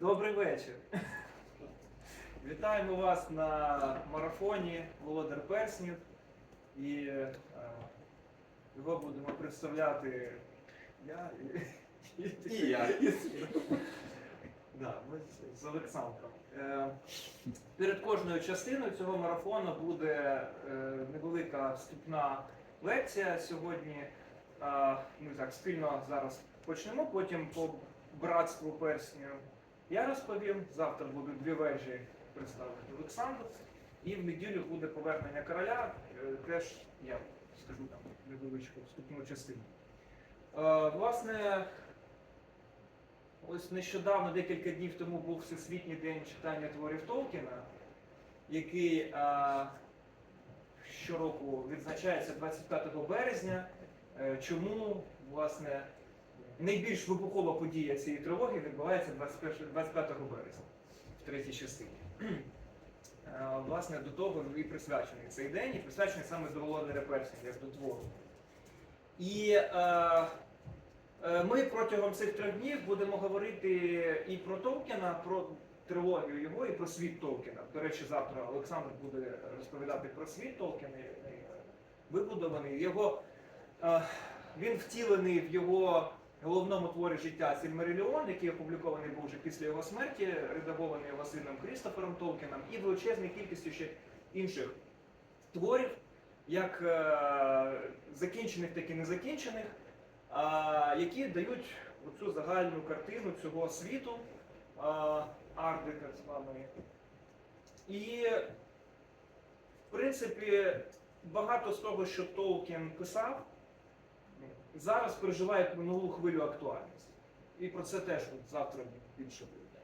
Добрий вечір. Вітаємо вас на марафоні Володар Перснів. І е, його будемо представляти я і, і, І я. і- Да, ми з- Олександром. Е, Перед кожною частиною цього марафону буде е, невелика вступна лекція сьогодні. Е, Ми так спільно зараз почнемо, потім по братству персню я розповім. Завтра будуть дві вежі представити Олександр. І в неділю буде повернення короля. Е, Теж я скажу там невеличку вступну частину. Е, Власне, ось нещодавно, декілька днів тому, був Всесвітній день читання творів Толкіна, який е, щороку відзначається 25 березня. Чому, власне, найбільш вибухова подія цієї тривоги відбувається 21 25 березня в третій частині. Е, Власне, до того і присвячений цей день, і присвячений саме до Володаря Персів, як до твору. І е, е, ми протягом цих трьох днів будемо говорити і про Толкіна, про трилогію його, і про світ Толкіна. До речі, завтра Олександр буде розповідати про світ Толкіна, вибудований. Його, е, він втілений в його головному творі життя Сільмаріліон, який опублікований був вже після його смерті, редагований його сином Крістофером Толкіном, і величезною кількістю ще інших творів, як е, закінчених, так і незакінчених, а, які дають цю загальну картину цього світу, а, Арди, так званої. І, в принципі, багато з того, що Толкін писав, зараз переживає нову хвилю актуальності. І про це теж завтра більше буде.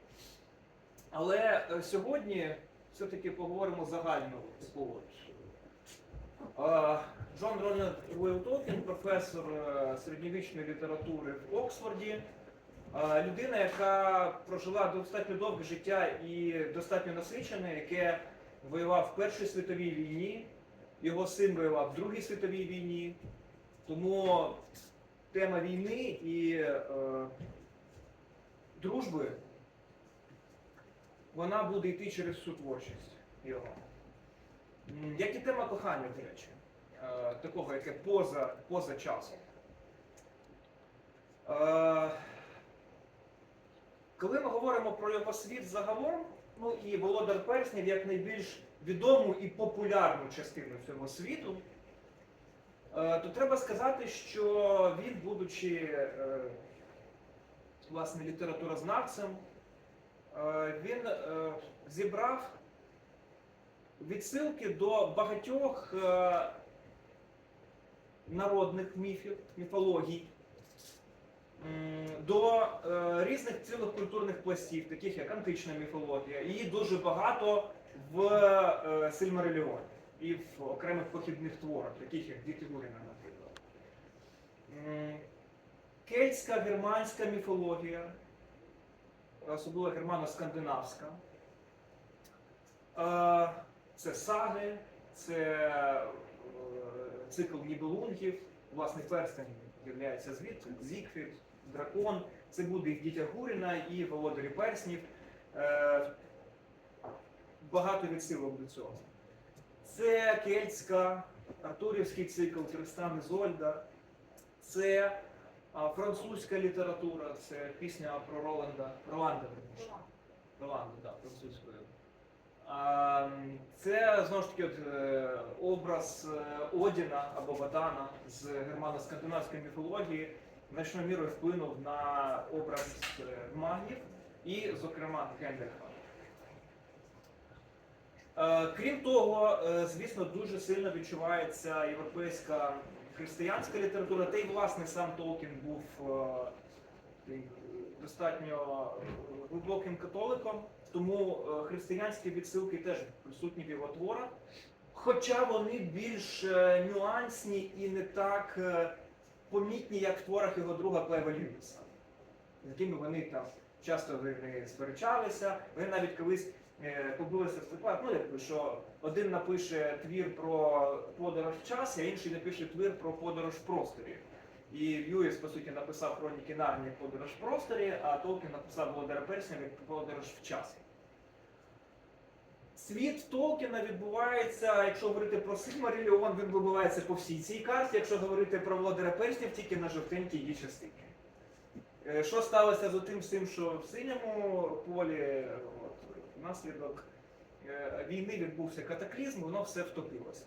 Але е, сьогодні все-таки поговоримо загально таку. Е, Джон Рональд Уилл Толкін, професор е, середньовічної літератури в Оксфорді. Людина, яка прожила достатньо довге життя і достатньо насичене, яке воював в Першій світовій війні, його син воював в Другій світовій війні. Тому тема війни і е, дружби, вона буде йти через всю творчість його. Як і тема кохання, до речі, е, такого, яке поза, поза часом. Е, коли ми говоримо про його світ загалом, ну і Володар Перснів як найбільш відому і популярну частину цього світу, то треба сказати, що він, будучи е, власне літературознавцем, е, він е, зібрав відсилки до багатьох е, народних міфів, міфологій, до е, різних цілих культурних пластів, таких як антична міфологія, її дуже багато в е, Сильмариліоні і в окремих похідних творах, таких як Діти Гуріна, наприклад. Кельтська германська міфологія, особливо германо-скандинавська. Це саги, це е, цикл Нібелунгів, власне, перстень з'являється звідти, Зігфрід, Дракон. Це буде і в дітях Гуріна, і Володарі Перснів. Е, Багато відсилок до цього. Це кельтська, артурівський цикл Тристан Ізольда. Це а, французька література, це пісня про Роланда. Роланда. Роланда, так, французькою. А, Це знову ж таки от, е, образ е, Одіна або Ватана з германо-скандинавської міфології значною мірою вплинув на образ е, магів і, зокрема, Генріха. Е, Крім того, е, звісно, дуже сильно відчувається європейська християнська література, та й власне сам Толкін був е, достатньо глибоким католиком, тому християнські відсилки теж присутні в його творах. Хоча вони більш нюансні і не так помітні, як в творах його друга Клева Льюіса, з якими вони там часто сперечалися. Вони навіть колись побилися в степах, ну якби що один напише твір про подорож в часі, а інший напише твір про подорож в просторі. І Льюіс, по суті, написав хроніки Нарнії як подорож в просторі, а Толкін написав Володаря Перснів як подорож в часі. Світ Толкіна відбувається, якщо говорити про Сильмаріліон, він відбувається по всій цій карті. Якщо говорити про Володаря Перснів, тільки на жовтенькій її частині. Е, Що сталося з тим всім, що в синьому полі, внаслідок е, війни відбувся катаклізм, воно все втопилося.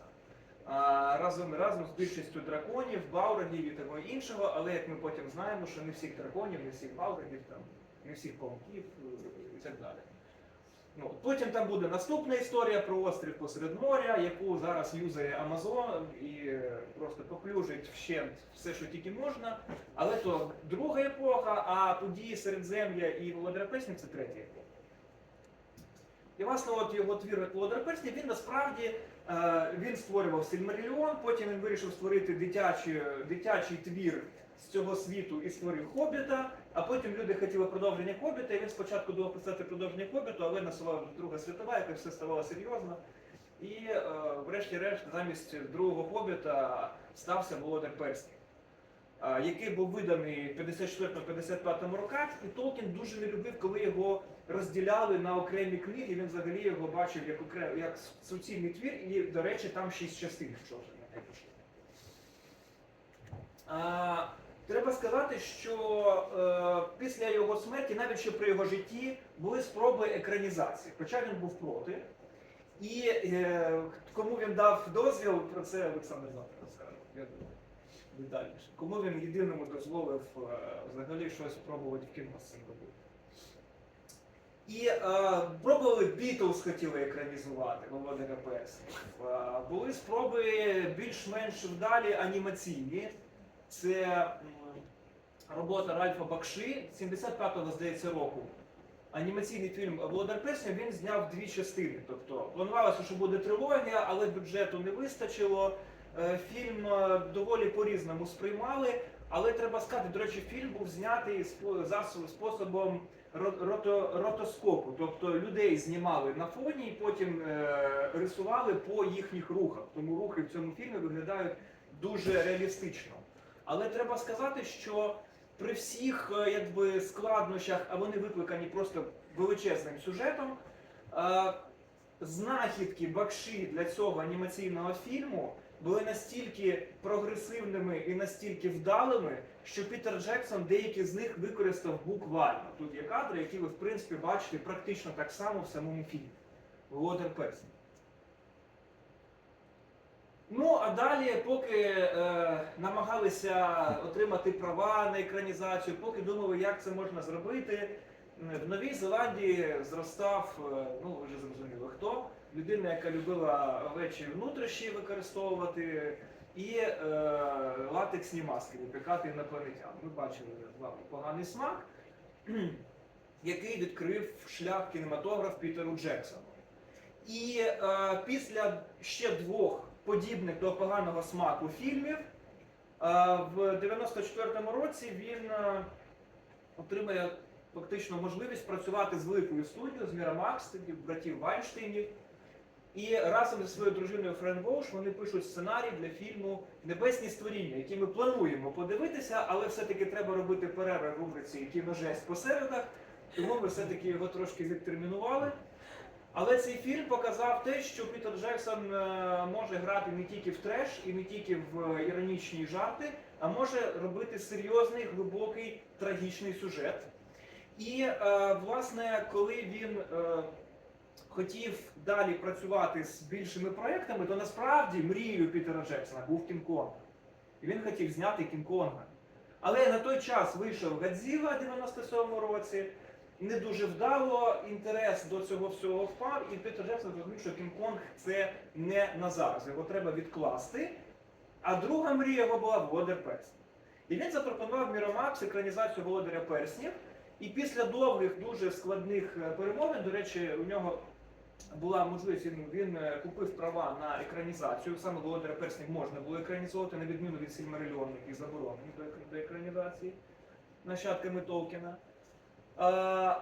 Разом разом з більшістю драконів, баурагів і того іншого, але як ми потім знаємо, що не всіх драконів, не всіх баурагів, там, не всіх пауків е, і так далі. Ну, потім там буде наступна історія про острів посеред моря, яку зараз юзає Амазон і е, просто поплюжить вщент все, що тільки можна. Але то друга епоха, а події Середзем'я і Володаря Перснів це третя епоха. І власне от його твір Володар Перснів, він насправді е, він створював Сильмаріліон, потім він вирішив створити дитячий, дитячий твір з цього світу і створив Хобіта, а потім люди хотіли продовження Хобіта, і він спочатку думав писати продовження Хобіту, але насувала Друга світова, якось все ставало серйозно. І е, врешті-решт замість другого Хобіта стався Володар Перснів. е, Який був виданий в 54-55 роках, і Толкін дуже не любив, коли його розділяли на окремі книги. Він взагалі його бачив як окрем, як суцільний твір, і, до речі, там шість частин, що вже не. А, Треба сказати, що е, після його смерті, навіть ще при його житті, були спроби екранізації, хоча він був проти. І е, кому він дав дозвіл, про це Олександр завтра розкаже. Кому він єдиному дозволив е, взагалі щось спробувати в кіно з цим робити. І е, пробували Бітлз хотіли екранізувати Володимира Перснів. Е, були спроби більш-менш вдалі анімаційні. Це робота Ральфа Бакши 75-го, здається, року. Анімаційний фільм Володар Перснів він зняв дві частини. Тобто планувалося, що буде трилогія, але бюджету не вистачило. Е, Фільм е, доволі по-різному сприймали, але треба сказати, до речі, фільм був знятий способом ротоскопу. Тобто людей знімали на фоні і потім е, рисували по їхніх рухах. Тому рухи в цьому фільмі виглядають дуже реалістично. Але треба сказати, що при всіх е, якби, складнощах, а вони викликані просто величезним сюжетом, е, знахідки Бакші для цього анімаційного фільму були настільки прогресивними і настільки вдалими, що Пітер Джексон деякі з них використав буквально. Тут є кадри, які ви в принципі бачите практично так само в самому фільмі. Володар Перснів. Ну, а далі, поки е, намагалися отримати права на екранізацію, поки думали, як це можна зробити, в Новій Зеландії зростав, е, ну вже зрозуміли хто, людина, яка любила овечі внутрішні використовувати, і е, латексні маски випікати інопланетян. Ми бачили поганий смак, який відкрив шлях кінематограф Пітеру Джексону. І е, після ще двох подібних до поганого смаку фільмів, е, в 94-му році він е, отримує фактично можливість працювати з великою студією, з тоді братів Вайнштейнів. І разом зі своєю дружиною Френ Воуш вони пишуть сценарій для фільму Небесні створіння, який ми плануємо подивитися, але все-таки треба робити перерви в рубриці кіножесть по середах, тому ми все-таки його трошки відтермінували. Але цей фільм показав те, що Пітер Джексон е, може грати не тільки в треш і не тільки в е, іронічні жарти, а може робити серйозний, глибокий, трагічний сюжет. І, е, власне, коли він хотів далі працювати з більшими проектами, то насправді мрією Пітера Джексона був Кінг-Конг. І він хотів зняти Кінг-Конга. Але на той час вийшов Гадзіла в 97-му році. Не дуже вдало, інтерес до цього всього впав, і Пітер Джексон зрозумів, що Кінг-Конг це не на зараз, його треба відкласти. А друга мрія його була Володар Перснів. І він запропонував Міромакс екранізацію Володаря Перснів. І після довгих, дуже складних е, перемовин, до речі, у нього була можливість, він, він е, купив права на екранізацію. Саме Володаря Перснів можна було екранізувати, на відміну від Сільмарильйону, які заборонені до, до екранізації нащадками Толкіна. Е,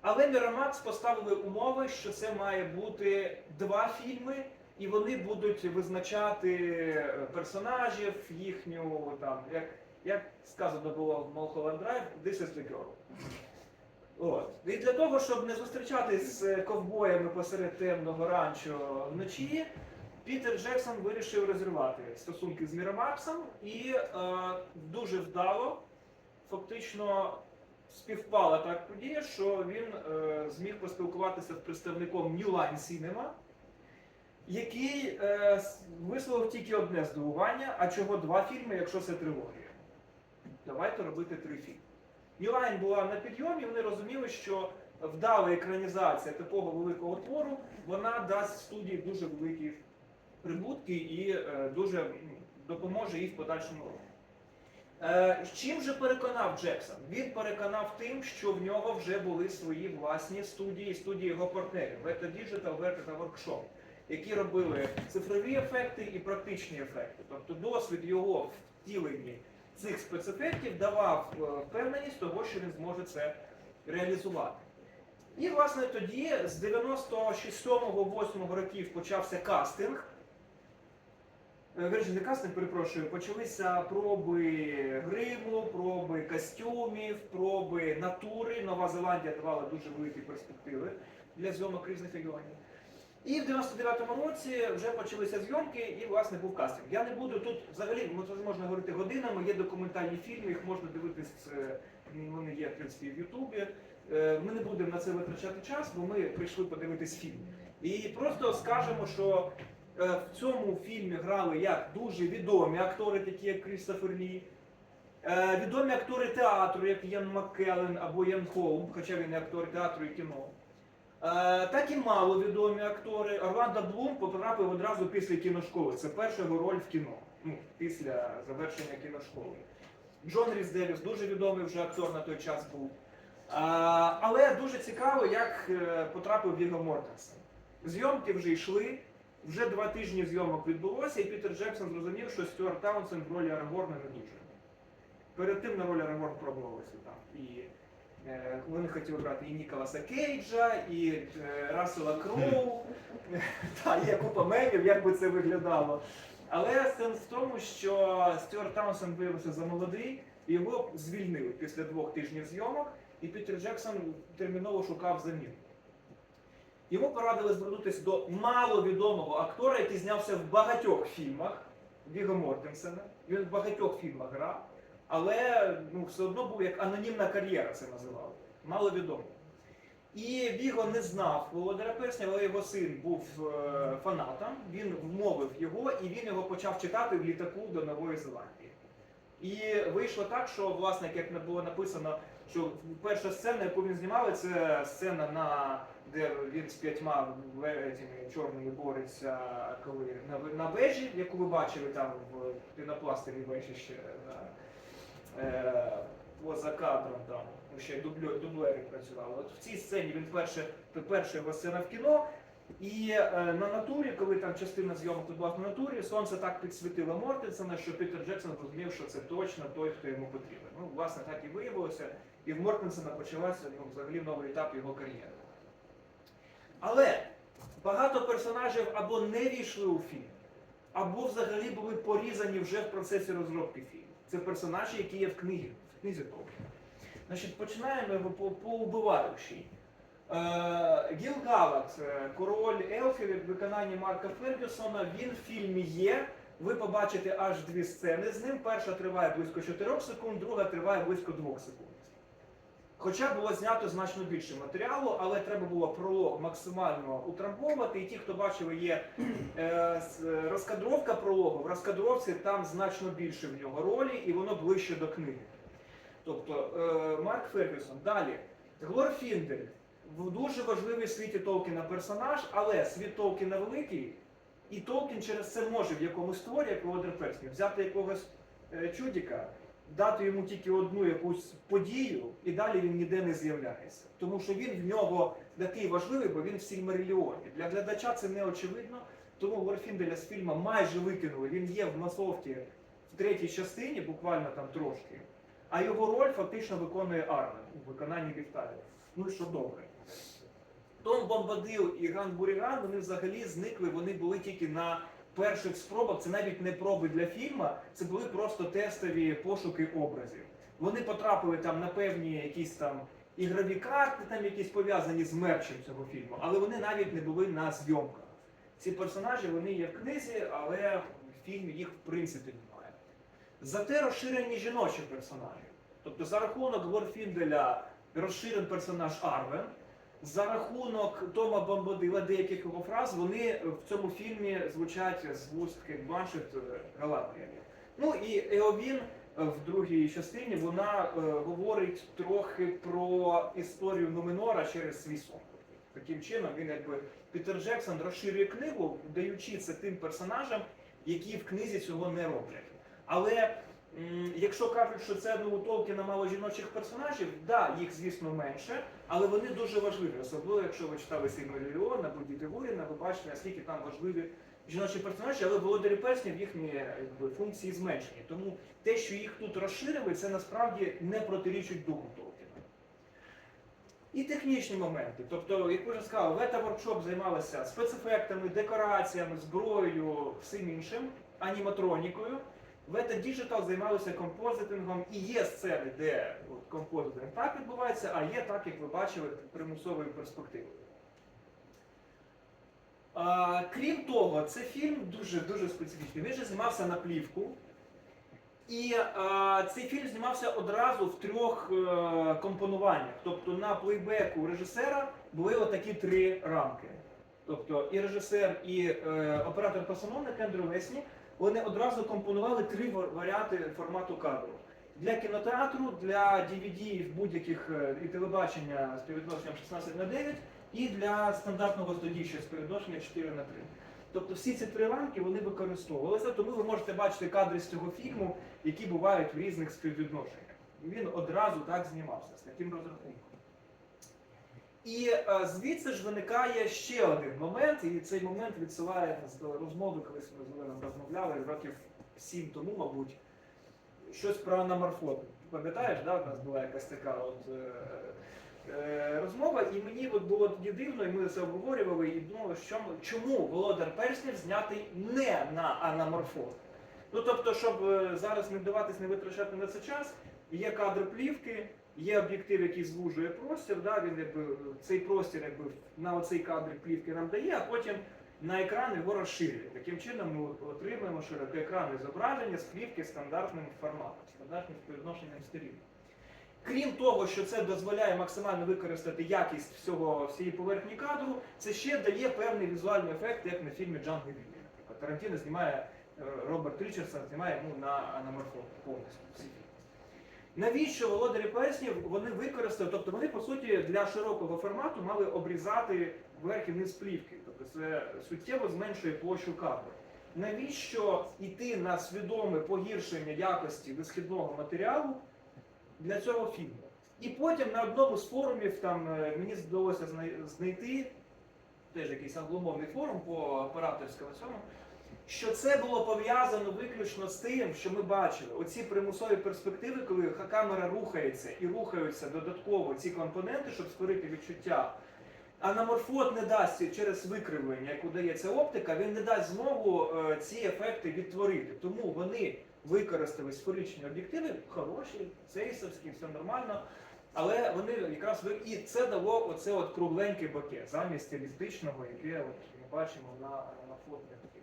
Але Мірамакс поставили умови, що це має бути два фільми, і вони будуть визначати е, персонажів, їхню там як як сказано було в Mulholland Drive, this is the girl. От. І для того, щоб не зустрічатись з ковбоями посеред темного ранчо вночі, Пітер Джексон вирішив розірвати стосунки з Мірамаксом і е, дуже вдало, фактично співпала так подія, що він е, зміг поспілкуватися з представником New Line Cinema, який е, висловив тільки одне здивування, а чого два фільми, якщо це трилогія. Давайте робити три фільми. New була на підйомі, вони розуміли, що вдала екранізація такого великого твору, вона дасть студії дуже великі прибутки і е, дуже допоможе їй в подальшому руху. Е, чим же переконав Джексон? Він переконав тим, що в нього вже були свої власні студії, студії його партнерів Beta Digital, Verta та Workshop, які робили цифрові ефекти і практичні ефекти. Тобто досвід його в втіленні цих спецефектів давав е, впевненість того, що він зможе це реалізувати. І, власне, тоді з 96-8 років почався кастинг. Е, Вірніше, не кастинг, перепрошую, почалися проби гриму, проби костюмів, проби натури. Нова Зеландія давала дуже великі перспективи для зйомок різних регіонів. І в 99-му році вже почалися зйомки, і власне був кастинг. Я не буду тут взагалі, можна говорити годинами, є документальні фільми, їх можна дивитись, е, вони є в принципі в Ютубі. Е, Ми не будемо на це витрачати час, бо ми прийшли подивитись фільм. І просто скажемо, що е, в цьому фільмі грали як дуже відомі актори, такі як Крістофер Лі, відомі актори театру, як Ян Маккеллен або Ян Холм, хоча він і актор театру і кіно. Е, Так і маловідомі актори. Орландо Блум потрапив одразу після кіношколи. Це перша його роль в кіно, ну, після завершення кіношколи. Джон Ріс Девіс дуже відомий вже актор на той час був. А, але дуже цікаво, як е, потрапив Віго Мортенсен. Зйомки вже йшли, вже два тижні зйомок відбулося, і Пітер Джексон зрозумів, що Стюарт Таунсенд в ролі Арагорна не дуже. Перед тим на роль Арагорн пробувалися там. І е, вони хотіли брати і Ніколаса Кейджа, і е, Рассела Кроу. Та, є купа мемів, як би це виглядало. Але сенс в тому, що Стюарт Таунсенд виявився замолодий, і його звільнили після двох тижнів зйомок, і Пітер Джексон терміново шукав заміну. Йому порадили звернутися до маловідомого актора, який знявся в багатьох фільмах Віго Мортенсена. Він в багатьох фільмах грав, але ну, все одно був як анонімна кар'єра це називали. Маловідомо. І Віго не знав Володаря Персня, але його син був е, фанатом, він вмовив його і він його почав читати в літаку до Нової Зеландії. І вийшло так, що, власне, як було написано, що перша сцена, яку він знімав, це сцена, на, де він з п'ятьма чорними бореться, коли на, на вежі, яку ви бачили там в пінопластовій вежі ще на, поза кадром там. ну, Ще дублери працювали. От в цій сцені він перше, перша його сцена в кіно. І е, на натурі, коли там частина зйомок відбулася на натурі, сонце так підсвітило Мортенсена, що Пітер Джексон зрозумів, що це точно той, хто йому потрібен. Ну, власне, так і виявилося. І в Мортенсена почалася ну, взагалі новий етап його кар'єри. Але багато персонажів або не війшли у фільм, або взагалі були порізані вже в процесі розробки фільму. Це персонажі, які є в книгі, в книзі. Значить, починаємо його по, по убиваючій. Е, Гіл Галат, е, король Елфів від виконання Марка Фергюсона, він в фільмі є. Ви побачите аж дві сцени з ним. Перша триває близько 4 секунд, друга триває близько 2 секунд. Хоча було знято значно більше матеріалу, але треба було пролог максимально утрамбовувати. І ті, хто бачили, є е, е, розкадровка прологу. В розкадровці там значно більше в нього ролі, і воно ближче до книги. Тобто е, Марк Фергюсон. Далі. Глорфіндель. В дуже важливий світі Толкіна персонаж, але світ Толкіна великий, і Толкін через це може в якомусь творі, як Володар Перснів, взяти якогось е, чудіка, дати йому тільки одну якусь подію, і далі він ніде не з'являється. Тому що він в нього такий важливий, бо він в Сільмаріліоні. Для глядача це не очевидно, тому Глорфінделя з фільму майже викинули. Він є в масовці в третій частині, буквально там трошки. А його роль фактично виконує Армен у виконанні Віктарія. Ну що добре. Том Бомбадил і Ган Буріган вони взагалі зникли, вони були тільки на перших спробах, це навіть не проби для фільму, це були просто тестові пошуки образів. Вони потрапили там на певні якісь там ігрові карти, там якісь пов'язані з мерчем цього фільму, але вони навіть не були на зйомках. Ці персонажі вони є в книзі, але в фільмі їх в принципі немає. Зате розширені жіночі персонажі. Тобто за рахунок Горфінделя розширен персонаж Арвен, за рахунок Тома Бомбодила, деяких його фраз, вони в цьому фільмі звучать з вуст Кейт Бланшет е, Ну і Еовін е, в другій частині вона е, говорить трохи про історію Нуменора через свій сон. Таким чином, він якби Пітер Джексон розширює книгу, даючи це тим персонажам, які в книзі цього не роблять. Але м, якщо кажуть, що це ну, у Толкіна мало жіночих персонажів, да, їх звісно менше, але вони дуже важливі. Особливо, якщо ви читали Сильмаріліон або Діти Гуріна, ви бачите, наскільки там важливі жіночі персонажі, але володарі перснів їхні якби, функції зменшені. Тому те, що їх тут розширили, це насправді не протирічить духу Толкіна. І технічні моменти. Тобто, як вже сказали, Вета Воркшоп займалася спецефектами, декораціями, зброєю, всім іншим, аніматронікою. Вета Digital займалися композитингом і є сцени, де от, композитинг так відбувається, а є так, як ви бачили, примусовою перспективою. А, крім того, це фільм дуже дуже специфічний. Він же знімався на плівку. І е, цей фільм знімався одразу в трьох е, компонуваннях. Тобто на плейбеку режисера були отакі три рамки. Тобто і режисер, і е, оператор-постановник Ендрю Лесні, вони одразу компонували три варіанти формату кадру. Для кінотеатру, для DVD будь-яких е, і телебачення з співвідношенням 16 на 9 і для стандартного студіща з співвідношенням 4 на 3. Тобто всі ці три рамки вони використовувалися, тому ви можете бачити кадри з цього фільму, які бувають в різних співвідношеннях. Він одразу так знімався з таким розрахунком. І е, звідси ж виникає ще один момент, і цей момент відсилає нас до розмови, колись ми з Оленом розмовляли років сім тому, мабуть, щось про аноморфон. Пам'ятаєш, да, у нас була якась така от, е, е, розмова, і мені от було тоді дивно, і ми це обговорювали, і думали, що, чому Володар Перснів знятий не на аноморфон. Ну тобто, щоб е, зараз не вдаватись, не витрачати на це час, є кадр плівки, є об'єктив, який звужує простір, да, він якби цей простір якби на оцей кадр плівки нам дає, а потім на екран його розширює. Таким чином ми отримуємо широкоекранне зображення з плівки стандартним форматом, стандартним співвідношенням сторін. Крім того, що це дозволяє максимально використати якість всього всієї поверхні кадру, це ще дає певний візуальний ефект, як на фільмі Джанго. Наприклад, Тарантіно знімає е, Роберт Річардсон знімає ну, на аноморфон повністю. Навіщо володарі перснів вони використали? Тобто вони по суті для широкого формату мали обрізати верх і низ плівки. Тобто це суттєво зменшує площу кадру. Навіщо йти на свідоме погіршення якості висхідного матеріалу для цього фільму? І потім на одному з форумів там е, мені здалося знайти теж якийсь англомовний форум по операторському цьому що це було пов'язано виключно з тим, що ми бачили оці примусові перспективи, коли камера рухається і рухаються додатково ці компоненти, щоб створити відчуття. Аноморфот не дасть через викривлення, як удається оптика, він не дасть змогу е, ці ефекти відтворити. Тому вони використали сферичні об'єктиви, хороші, цейсовські, все нормально. Але вони якраз і це дало оце от кругленьке боке замість стилістичного, яке от ми бачимо на, на. Е,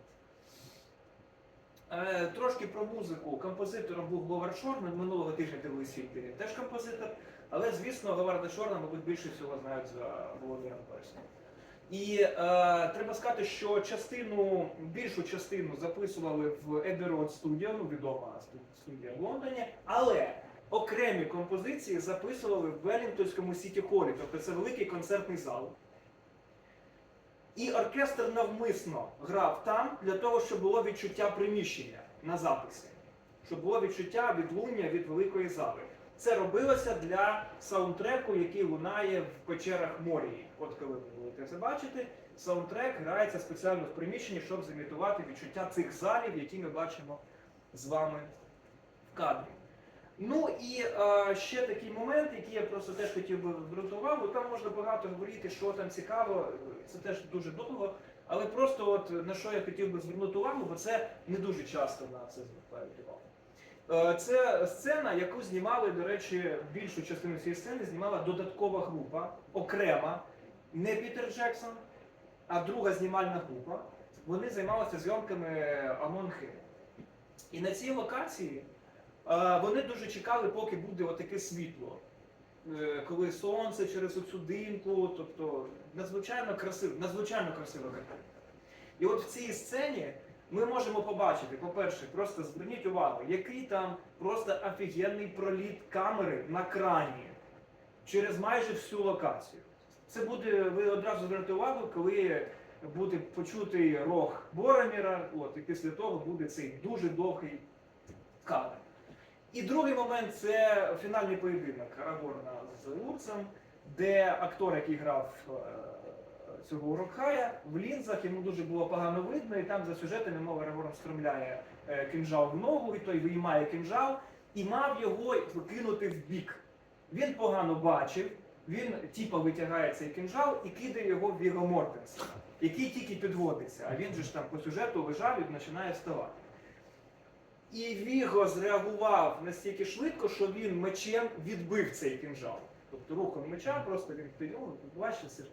трошки про музику. Композитором був Говард Шорн, минулого тижня дивились фільм, теж композитор. Але, звісно, Говарда Шорна, мабуть, більше всього знають за Володимиром Перснем. І е, треба сказати, що частину, більшу частину записували в Abbey Road Studio, ну відома студія в Лондоні, але окремі композиції записували в Велінгтонському Сіті Холі, тобто це великий концертний зал. І оркестр навмисно грав там для того, щоб було відчуття приміщення на записі, щоб було відчуття відлуння від великої зали. Це робилося для саундтреку, який лунає в печерах Морії. От коли ви будете це бачити, саундтрек грається спеціально в приміщенні, щоб зімітувати відчуття цих залів, які ми бачимо з вами в кадрі. Ну і е, ще такий момент, який я просто теж хотів би звернути увагу. Там можна багато говорити, що там цікаво, це теж дуже довго. Але просто от на що я хотів би звернути увагу, бо це не дуже часто на це звертають увагу. Е, Це сцена, яку знімали, до речі, більшу частину цієї сцени знімала додаткова група, окрема, не Пітер Джексон, а друга знімальна група. Вони займалися зйомками Amon Hill. І на цій локації вони дуже чекали, поки буде отаке світло. Е, Коли сонце через оцю димку, тобто надзвичайно красиво, надзвичайно красива картина. І от в цій сцені ми можемо побачити, по-перше, просто зверніть увагу, який там просто офігенний проліт камери на крані через майже всю локацію. Це буде, ви одразу звернете увагу, коли буде почутий рог Бороміра, от, і після того буде цей дуже довгий кадр. І другий момент це фінальний поєдинок Арагорна з Урцем, де актор, який грав е, цього Урокхая, в лінзах йому дуже було погано видно, і там за сюжетами мова Арагорн стромляє е, кинжал в ногу, і той виймає кинжал, і мав його кинути в бік. Він погано бачив, він типа витягає цей кинжал і кидає його в Віго Мортенса, який тільки підводиться, а він же ж там по сюжету лежав і починає вставати. І Віго зреагував настільки швидко, що він мечем відбив цей кінжал. Тобто рухом меча просто він це ж.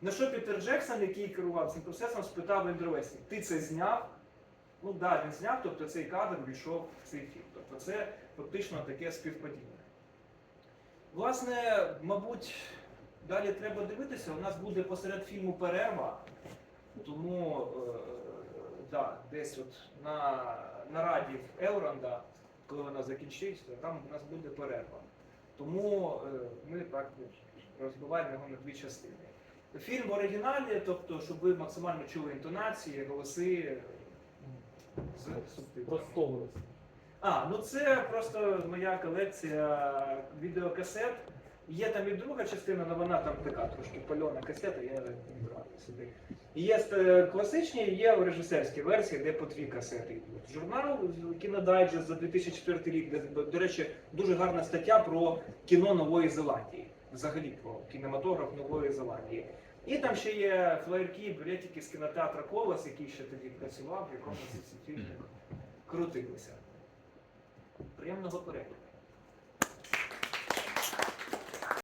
На що Пітер Джексон, який керував цим процесом, спитав Ендровесі, ти це зняв? Ну так, да, він зняв, тобто цей кадр війшов в цей фільм. Тобто це фактично таке співпадіння. Власне, мабуть, далі треба дивитися. У нас буде посеред фільму перерва, тому е, да, десь от на нараді в Еуранда, коли вона закінчиться, там у нас буде перерва. Тому е, ми так розбиваємо його на дві частини. Фільм в оригіналі, тобто, щоб ви максимально чули інтонації, голоси з субтитрами. А, ну це просто моя колекція відеокасет. Є там і друга частина, але вона там така трошки пальона касета, я не сюди. Є класичні, є режисерські версії, де по дві касети йдуть. Журнал Кінодайджест за 2004 рік, де, до- речі, дуже гарна стаття про кіно Нової Зеландії. Взагалі про кінематограф Нової Зеландії. І там ще є флаєрки, білетики з кінотеатра Колос, який ще тоді працював, в якому ці фільми крутилися. Приємного перегляду.